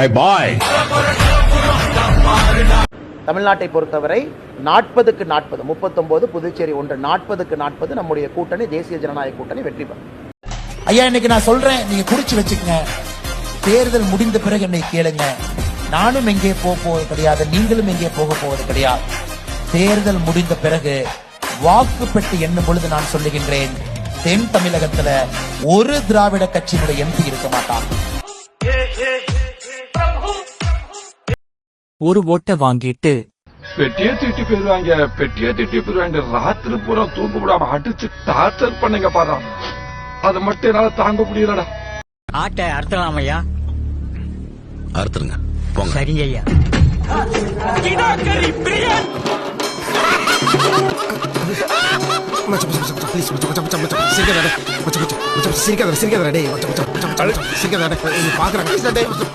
my boy. தமிழ்நாட்டை பொறுத்தவரை நாற்பதுக்கு நாற்பது முப்பத்தொன்பது புதுச்சேரி ஒன்று நாற்பதுக்கு நாற்பது நம்முடைய கூட்டணி தேசிய ஜனநாயக கூட்டணி வெற்றி பெறும். ஐயா இன்னைக்கு நான் சொல்றேன் நீங்க குறிச்சு வச்சுக்கங்க. தேர்தல் முடிந்த பிறகு என்னை கேளுங்க. நானும் எங்கே போக போவது கிடையாது நீங்களும் எங்கே போக போவது கிடையாது. தேர்தல் முடிந்த பிறகு வாக்கு பெட்டி எண்ணும் பொழுது நான் சொல்லுகின்றேன் தென் தமிழகத்துல ஒரு திராவிட கட்சியினுடைய எம்பி இருக்க மாட்டான். ஒரு ஓட்டை வாங்கிட்டு பெட்டியே திட்டி போயிருவாங்க பெட்டியே திட்டி போயிருவாங்க ராத்திரி பூரா தூக்க விடாம அடிச்சு டார்ச்சர் பண்ணுங்க பாரு அது மட்டும் என்னால தாங்க முடியலடா ஆட்டை அறுத்தலாம் ஐயா அறுத்துருங்க போங்க சரிங்க ஐயா சிரிக்காத சிரிக்காத டேய் மச்சான் மச்சான் மச்சான் சிரிக்காத பாக்குறாங்க